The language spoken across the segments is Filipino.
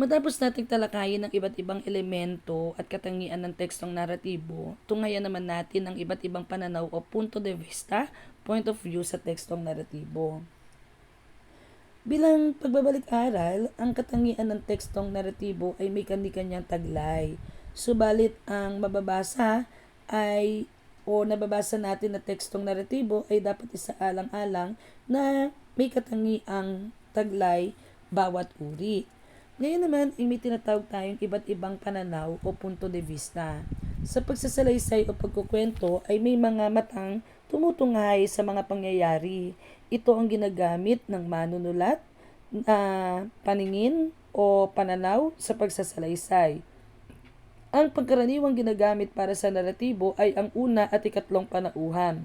Matapos nating talakayin ang iba't ibang elemento at katangian ng tekstong naratibo, tungayan naman natin ang iba't ibang pananaw o punto de vista, point of view sa tekstong naratibo. Bilang pagbabalik-aral, ang katangian ng tekstong naratibo ay may kani-kanyang taglay. Subalit ang mababasa ay o nababasa natin na tekstong naratibo ay dapat isaalang-alang na may katangiang taglay bawat uri. Ngayon naman ay may tinatawag tayong iba't ibang pananaw o punto de vista. Sa pagsasalaysay o pagkukwento ay may mga matang tumutunghay sa mga pangyayari. Ito ang ginagamit ng manunulat na paningin o pananaw sa pagsasalaysay. Ang pagkaraniwang ginagamit para sa naratibo ay ang una at ikatlong panauhan.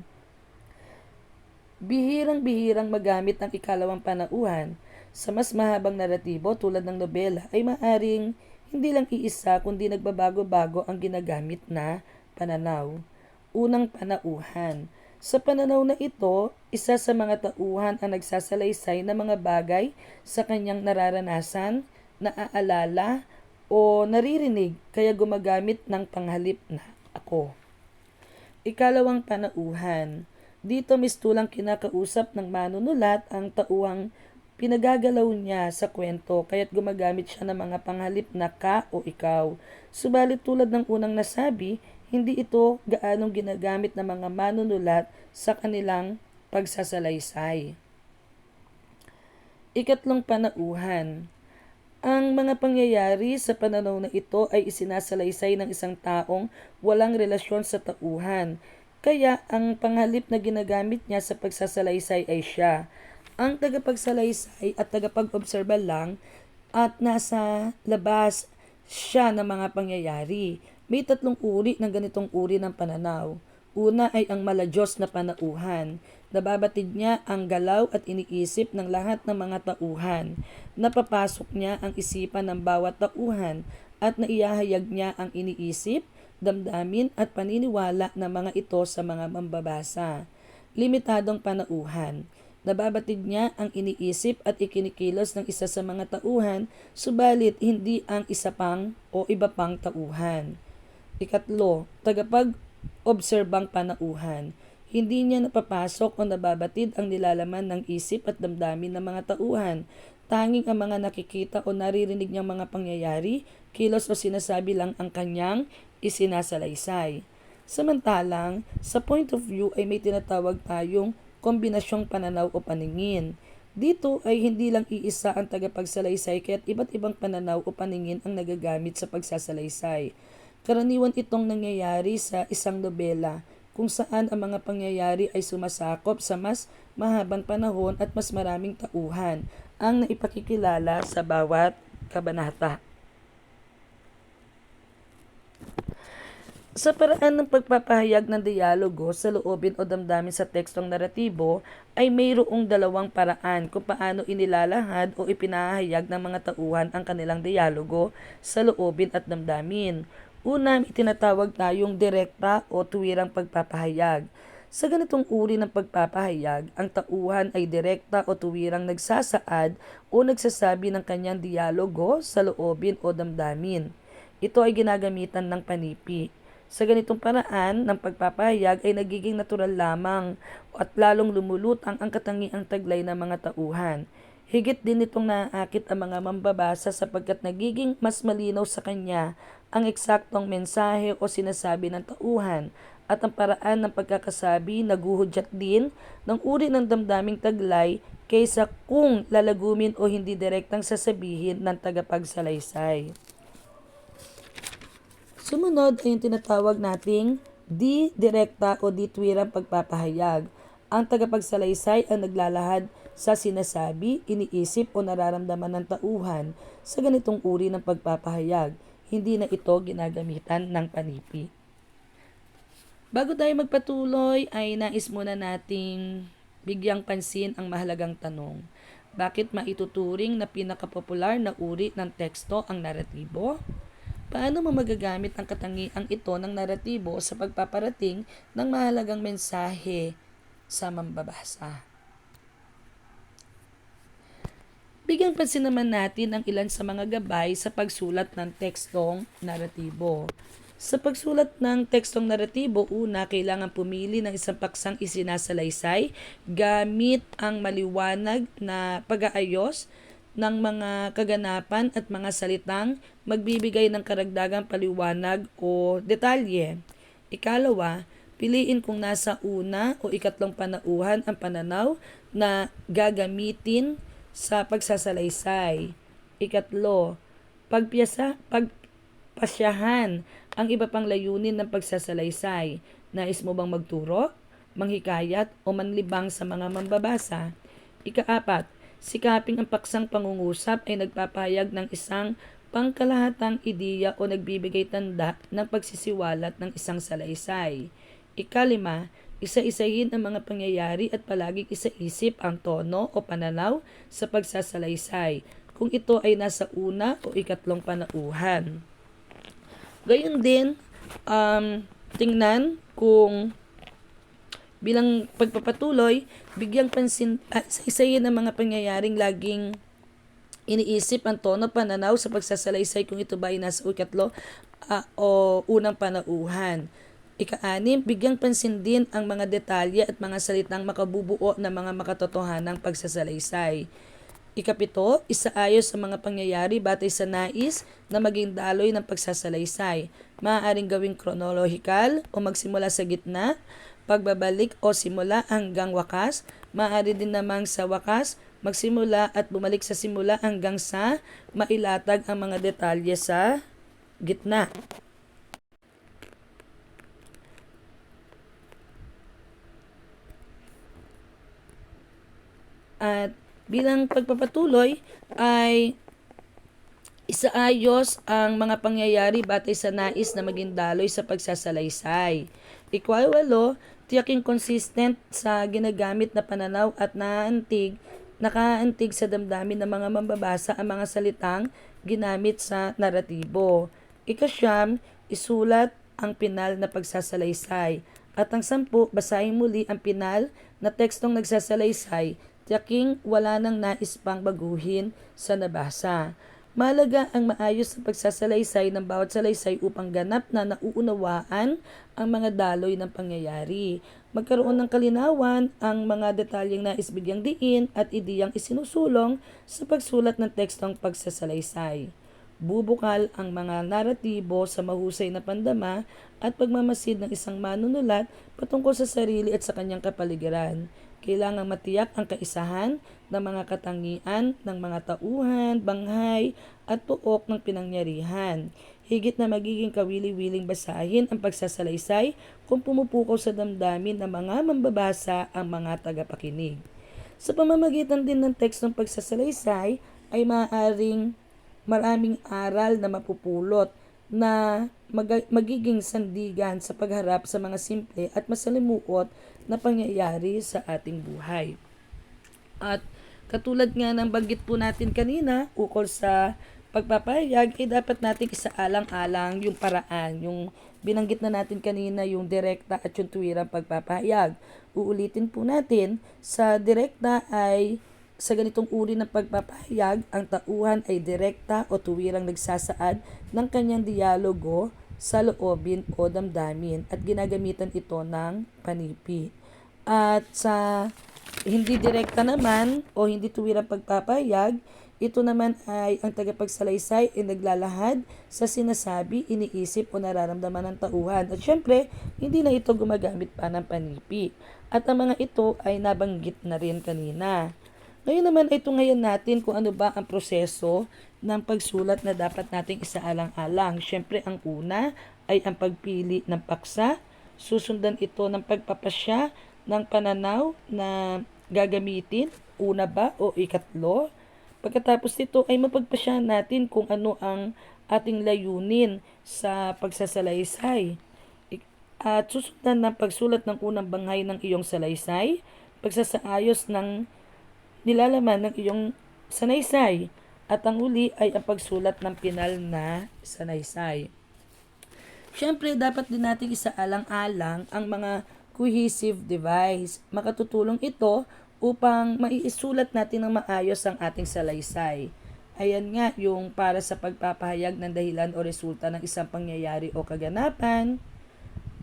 Bihirang-bihirang magamit ang ikalawang panauhan. Sa mas mahabang naratibo tulad ng nobela ay maaring hindi lang iisa kundi nagbabago-bago ang ginagamit na pananaw. Unang panauhan. Sa pananaw na ito, isa sa mga tauhan ang nagsasalaysay ng mga bagay sa kanyang nararanasan, naaalala, o naririnig kaya gumagamit ng panghalip na ako. Ikalawang panauhan. Dito mistulang kinakausap ng manunulat ang tauhang pinagagalaw niya sa kwento kaya't gumagamit siya ng mga panghalip na ka o ikaw. Subalit tulad ng unang nasabi, hindi ito gaanong ginagamit ng mga manunulat sa kanilang pagsasalaysay. Ikatlong panauhan. Ang mga pangyayari sa pananaw na ito ay isinasalaysay ng isang taong walang relasyon sa tauhan. Kaya ang panghalip na ginagamit niya sa pagsasalaysay ay siya ang tagapagsalaysay at tagapag-obserba lang at nasa labas siya ng mga pangyayari. May tatlong uri ng ganitong uri ng pananaw. Una ay ang maladyos na panauhan. Nababatid niya ang galaw at iniisip ng lahat ng mga tauhan. Napapasok niya ang isipan ng bawat tauhan at naiyahayag niya ang iniisip, damdamin at paniniwala ng mga ito sa mga mambabasa. Limitadong panauhan. Nababatid niya ang iniisip at ikinikilos ng isa sa mga tauhan, subalit hindi ang isa pang o iba pang tauhan. Ikatlo, tagapag-obserbang panauhan. Hindi niya napapasok o nababatid ang nilalaman ng isip at damdamin ng mga tauhan. Tanging ang mga nakikita o naririnig niyang mga pangyayari, kilos o sinasabi lang ang kanyang isinasalaysay. Samantalang, sa point of view ay may tinatawag tayong kombinasyong pananaw o paningin. Dito ay hindi lang iisa ang tagapagsalaysay kaya't iba't ibang pananaw o paningin ang nagagamit sa pagsasalaysay. Karaniwan itong nangyayari sa isang nobela kung saan ang mga pangyayari ay sumasakop sa mas mahabang panahon at mas maraming tauhan ang naipakikilala sa bawat kabanata. Sa paraan ng pagpapahayag ng dialogo sa loobin o damdamin sa tekstong naratibo ay mayroong dalawang paraan kung paano inilalahad o ipinahayag ng mga tauhan ang kanilang dialogo sa loobin at damdamin. Una, itinatawag tayong direkta o tuwirang pagpapahayag. Sa ganitong uri ng pagpapahayag, ang tauhan ay direkta o tuwirang nagsasaad o nagsasabi ng kanyang dialogo sa loobin o damdamin. Ito ay ginagamitan ng panipi. Sa ganitong paraan ng pagpapahayag ay nagiging natural lamang at lalong lumulutang ang katangiang taglay ng mga tauhan. Higit din itong naaakit ang mga mambabasa sapagkat nagiging mas malinaw sa kanya ang eksaktong mensahe o sinasabi ng tauhan at ang paraan ng pagkakasabi naguhudyat din ng uri ng damdaming taglay kaysa kung lalagumin o hindi direktang sasabihin ng tagapagsalaysay. Sumunod ay yung tinatawag nating di direkta o di tuwirang pagpapahayag. Ang tagapagsalaysay ang naglalahad sa sinasabi, iniisip o nararamdaman ng tauhan sa ganitong uri ng pagpapahayag. Hindi na ito ginagamitan ng panipi. Bago tayo magpatuloy ay nais muna nating bigyang pansin ang mahalagang tanong. Bakit maituturing na pinakapopular na uri ng teksto ang naratibo? Paano mo magagamit ang katangiang ito ng naratibo sa pagpaparating ng mahalagang mensahe sa mambabasa? Bigyan pansin naman natin ang ilan sa mga gabay sa pagsulat ng tekstong naratibo. Sa pagsulat ng tekstong naratibo, una, kailangan pumili ng isang paksang isinasalaysay gamit ang maliwanag na pag-aayos ng mga kaganapan at mga salitang magbibigay ng karagdagang paliwanag o detalye. Ikalawa, piliin kung nasa una o ikatlong panauhan ang pananaw na gagamitin sa pagsasalaysay. Ikatlo, pagpiyasa, pagpasyahan ang iba pang layunin ng pagsasalaysay. Nais mo bang magturo, manghikayat o manlibang sa mga mambabasa? Ikaapat, sikaping ang paksang pangungusap ay nagpapahayag ng isang pangkalahatang ideya o nagbibigay tanda ng pagsisiwalat ng isang salaysay. Ikalima, isa-isahin ang mga pangyayari at palaging isaisip ang tono o pananaw sa pagsasalaysay kung ito ay nasa una o ikatlong panauhan. Gayon din, um, tingnan kung bilang pagpapatuloy, bigyang pansin, uh, isa-isahin ang mga pangyayaring laging iniisip ang tono pananaw sa pagsasalaysay kung ito ba ay nasa ikatlo uh, o unang panauhan. Ika-anim, bigyang pansin din ang mga detalye at mga salitang makabubuo ng mga makatotohanang pagsasalaysay. Ikapito, isaayos sa mga pangyayari batay sa nais na maging daloy ng pagsasalaysay. Maaaring gawing chronological o magsimula sa gitna, pagbabalik o simula hanggang wakas. Maaari din namang sa wakas, magsimula at bumalik sa simula hanggang sa mailatag ang mga detalye sa gitna. At bilang pagpapatuloy ay isaayos ang mga pangyayari batay sa nais na maging daloy sa pagsasalaysay. Ikwawalo, tiyaking consistent sa ginagamit na pananaw at naantig, nakaantig sa damdamin ng mga mambabasa ang mga salitang ginamit sa naratibo. Ikasyam, isulat ang pinal na pagsasalaysay. At ang sampu, basahin muli ang pinal na tekstong nagsasalaysay tiyaking wala nang nais pang baguhin sa nabasa. Malaga ang maayos na pagsasalaysay ng bawat salaysay upang ganap na nauunawaan ang mga daloy ng pangyayari. Magkaroon ng kalinawan ang mga detalyeng nais bigyang diin at ideyang isinusulong sa pagsulat ng tekstong pagsasalaysay. Bubukal ang mga naratibo sa mahusay na pandama at pagmamasid ng isang manunulat patungkol sa sarili at sa kanyang kapaligiran. Kailangang matiyak ang kaisahan ng mga katangian ng mga tauhan, banghay at tuok ng pinangyarihan. Higit na magiging kawili-wiling basahin ang pagsasalaysay kung pumupukaw sa damdamin ng mga mambabasa ang mga tagapakinig. Sa pamamagitan din ng tekstong pagsasalaysay ay maaaring maraming aral na mapupulot na mag- magiging sandigan sa pagharap sa mga simple at masalimuot na pangyayari sa ating buhay. At katulad nga ng banggit po natin kanina, ukol sa pagpapahayag, eh dapat nating isaalang-alang yung paraan, yung binanggit na natin kanina yung direkta at yung tuwirang pagpapahayag. Uulitin po natin, sa direkta ay sa ganitong uri ng pagpapahayag, ang tauhan ay direkta o tuwirang nagsasaad ng kanyang dialogo sa loobin o damdamin at ginagamitan ito ng panipi. At sa hindi direkta naman o hindi tuwirang pagpapahayag, ito naman ay ang tagapagsalaysay ay naglalahad sa sinasabi, iniisip o nararamdaman ng tauhan. At syempre, hindi na ito gumagamit pa ng panipi. At ang mga ito ay nabanggit na rin kanina. Ngayon naman ay tungayan natin kung ano ba ang proseso ng pagsulat na dapat nating isaalang-alang. Siyempre, ang una ay ang pagpili ng paksa. Susundan ito ng pagpapasya ng pananaw na gagamitin, una ba o ikatlo. Pagkatapos nito ay mapagpasya natin kung ano ang ating layunin sa pagsasalaysay. At susundan ng pagsulat ng unang banghay ng iyong salaysay, pagsasaayos ng nilalaman ng iyong sanaysay at ang uli ay ang pagsulat ng pinal na sanaysay. Siyempre, dapat din natin isaalang-alang ang mga cohesive device. Makatutulong ito upang maiisulat natin ng maayos ang ating salaysay. Ayan nga yung para sa pagpapahayag ng dahilan o resulta ng isang pangyayari o kaganapan.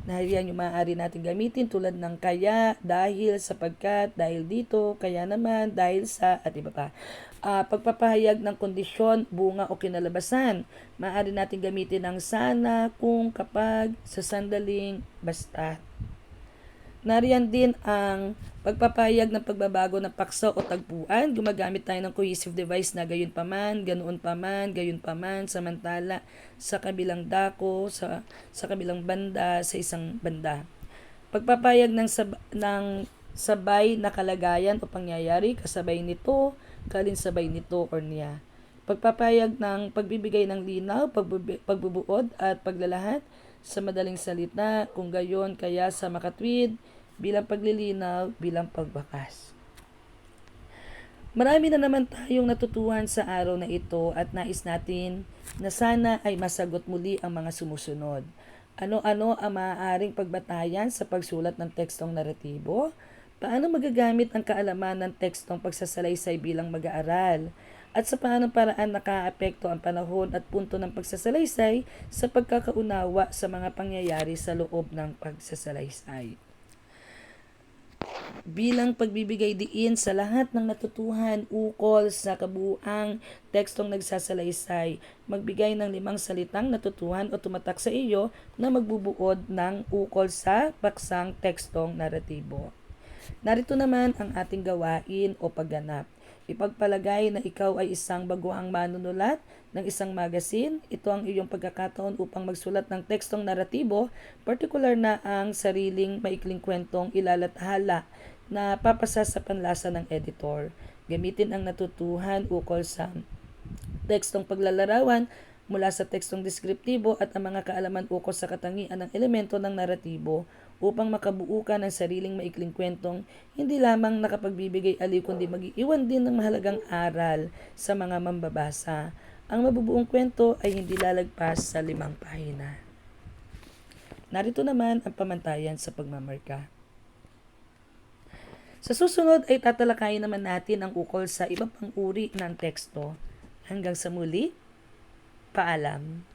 Nariyan yung maaari natin gamitin tulad ng kaya, dahil, sapagkat, dahil dito, kaya naman, dahil sa, at iba pa. Ah, pagpapahayag ng kondisyon, bunga o kinalabasan. Maaari natin gamitin ng sana, kung, kapag, sa sandaling, basta. Nariyan din ang pagpapahayag ng pagbabago ng paksa o tagpuan. Gumagamit tayo ng cohesive device na gayon paman, ganoon paman, gayon paman, samantala sa kabilang dako, sa, sa kabilang banda, sa isang banda. Pagpapahayag ng, sab- ng sabay na kalagayan o pangyayari, kasabay nito, kalinsabay nito or niya. Pagpapahayag ng pagbibigay ng linaw, pagbubi- pagbubuod at paglalahat sa madaling salita, kung gayon kaya sa makatwid, bilang paglilinaw, bilang pagbakas. Marami na naman tayong natutuhan sa araw na ito at nais natin na sana ay masagot muli ang mga sumusunod. Ano-ano ang maaaring pagbatayan sa pagsulat ng tekstong naratibo? Paano magagamit ang kaalaman ng tekstong pagsasalaysay bilang mag-aaral? At sa paanong paraan nakaapekto ang panahon at punto ng pagsasalaysay sa pagkakaunawa sa mga pangyayari sa loob ng pagsasalaysay? Bilang pagbibigay diin sa lahat ng natutuhan ukol sa kabuang tekstong nagsasalaysay, magbigay ng limang salitang natutuhan o tumatak sa iyo na magbubuod ng ukol sa paksang tekstong naratibo. Narito naman ang ating gawain o pagganap. Ipagpalagay na ikaw ay isang baguhang manunulat ng isang magazine. Ito ang iyong pagkakataon upang magsulat ng tekstong naratibo, partikular na ang sariling maikling kwentong ilalathala na papasa sa panlasa ng editor. Gamitin ang natutuhan ukol sa tekstong paglalarawan mula sa tekstong deskriptibo at ang mga kaalaman ukol sa katangian ng elemento ng naratibo upang makabuo ka ng sariling maikling kwentong hindi lamang nakapagbibigay aliw kundi mag-iwan din ng mahalagang aral sa mga mambabasa. Ang mabubuong kwento ay hindi lalagpas sa limang pahina. Narito naman ang pamantayan sa pagmamarka. Sa susunod ay tatalakayin naman natin ang ukol sa iba pang uri ng teksto. Hanggang sa muli, paalam.